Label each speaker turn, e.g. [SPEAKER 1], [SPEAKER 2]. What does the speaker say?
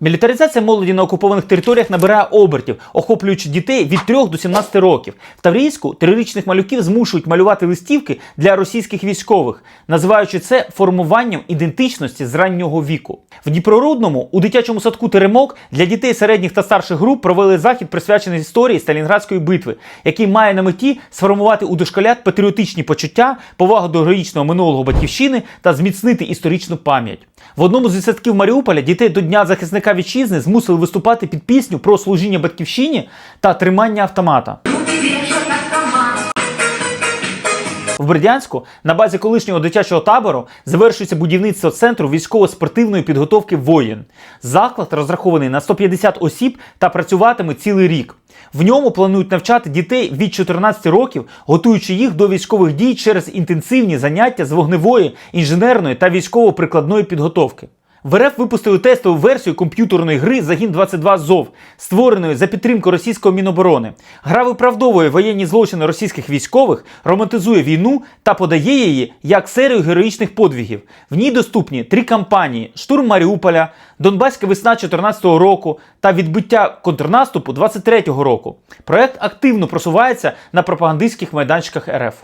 [SPEAKER 1] Мілітаризація молоді на окупованих територіях набирає обертів, охоплюючи дітей від 3 до 17 років. В Таврійську трирічних малюків змушують малювати листівки для російських військових, називаючи це формуванням ідентичності з раннього віку. В Дніпрорудному у дитячому садку Теремок для дітей середніх та старших груп провели захід, присвячений історії Сталінградської битви, який має на меті сформувати у дошколят патріотичні почуття, повагу до героїчного минулого батьківщини та зміцнити історичну пам'ять. В одному з десятків Маріуполя дітей до Дня захисника вітчизни змусили виступати під пісню про служіння батьківщині та тримання автомата. В Бердянську на базі колишнього дитячого табору завершується будівництво центру військово-спортивної підготовки воїн. Заклад розрахований на 150 осіб та працюватиме цілий рік. В ньому планують навчати дітей від 14 років, готуючи їх до військових дій через інтенсивні заняття з вогневої, інженерної та військово-прикладної підготовки. В РФ випустили тестову версію комп'ютерної гри Загін 22 ЗОВ, створеної за підтримку російського міноборони. Гра виправдовує воєнні злочини російських військових, романтизує війну та подає її як серію героїчних подвігів. В ній доступні три кампанії: штурм Маріуполя, Донбаська весна 2014 року та відбиття контрнаступу 2023 року. Проект активно просувається на пропагандистських майданчиках РФ.